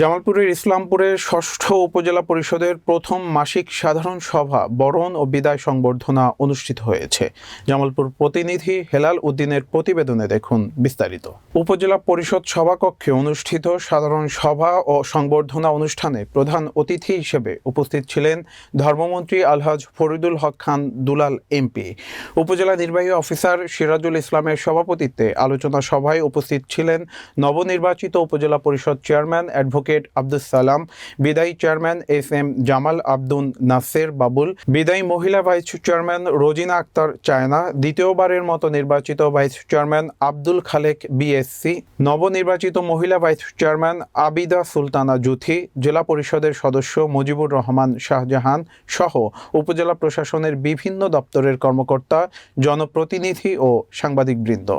জামালপুরের ইসলামপুরের ষষ্ঠ উপজেলা পরিষদের প্রথম মাসিক সাধারণ সভা বরণ ও বিদায় সংবর্ধনা অনুষ্ঠিত হয়েছে। জামালপুর প্রতিনিধি হেলাল উদ্দিনের প্রতিবেদনে দেখুন বিস্তারিত। উপজেলা পরিষদ সভাকক্ষে অনুষ্ঠিত সাধারণ সভা ও সংবর্ধনা অনুষ্ঠানে প্রধান অতিথি হিসেবে উপস্থিত ছিলেন ধর্মমন্ত্রী আলহাজ ফরিদুল হক খান দুলাল এমপি। উপজেলা নির্বাহী অফিসার সিরাজুল ইসলামের সভাপতিত্বে আলোচনা সভায় উপস্থিত ছিলেন নবনির্বাচিত উপজেলা পরিষদ চেয়ারম্যান অ্যাডভোকেট আব্দুল সালাম, বিদায়ী chairman S M Jamal Abdul Naser Babul, বিদায়ী মহিলা ভাইস চেয়ারম্যান রোজিনা আক্তার চায়না, দ্বিতীয়বারের মতো নির্বাচিত vice chairman Abdul Khalek BSc নবনির্বাচিত মহিলা ভাইস চেয়ারম্যান আবিদা সুলতানা জুথি, জেলা পরিষদের সদস্য মুজিবুর রহমান শাহজাহান সহ উপজেলা প্রশাসনের বিভিন্ন দপ্তরের কর্মকর্তা, জনপ্রতিনিধি ও সাংবাদিকবৃন্দ।